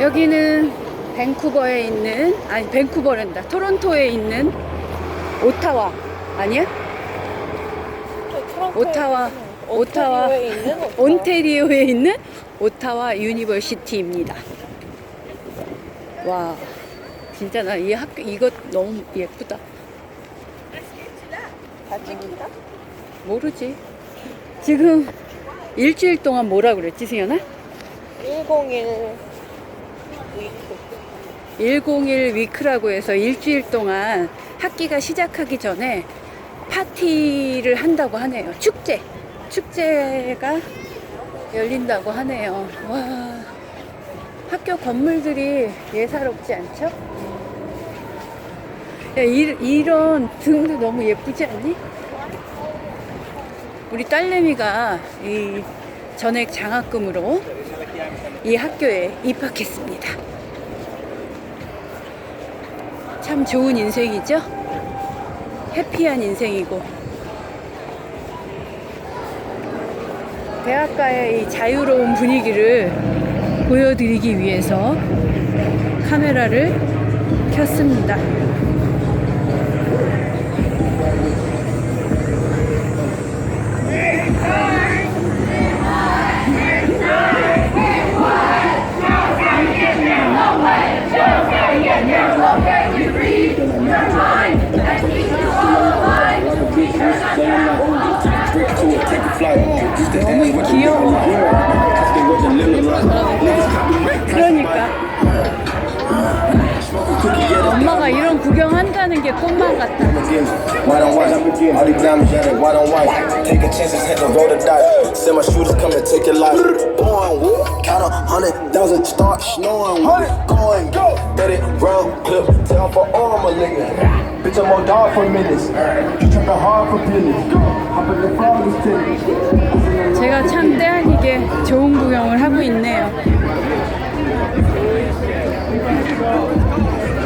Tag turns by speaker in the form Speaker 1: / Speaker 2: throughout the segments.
Speaker 1: 여기는 밴쿠버에 있는 아니 밴쿠버랜다 토론토에 있는 오타와 아니야? 오타와 오타와. 온테리오에 있는 오타와 유니버시티입니다. 와 진짜 나 이 학교 이거 너무 예쁘다.
Speaker 2: 다 찍힌다?
Speaker 1: 모르지. 지금 일주일 동안 뭐라 그랬지 승현아?
Speaker 2: 101 위크
Speaker 1: 101 위크라고 해서 일주일 동안 학기가 시작하기 전에 파티를 한다고 하네요. 축제. 축제가 열린다고 하네요. 와. 학교 건물들이 예사롭지 않죠? 야, 이, 이런 등도 너무 예쁘지 않니? 우리 딸내미가 이 전액 장학금으로 이 학교에 입학했습니다. 참 좋은 인생이죠? 해피한 인생이고. 대학가의 이 자유로운 분위기를 보여드리기 위해서 카메라를 켰습니다. 너 구경한다는 게 꿈만 같다.
Speaker 3: White on white, all these diamonds, yeah, they white on white. Taking chances, had to roll the dice. Send my shooters come and take your life. Going, woo, count a hundred thousand, start snowing. Going, let it roll, clip, tell for all my niggas. Bitch, I'm on dog for minutes. You tripping hard for business. Hop in the frog, this tennis.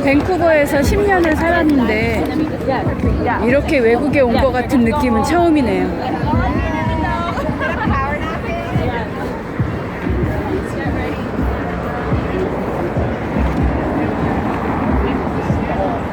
Speaker 1: 밴쿠버에서 10년을 살았는데 이렇게 외국에 온 것 같은 느낌은 처음이네요.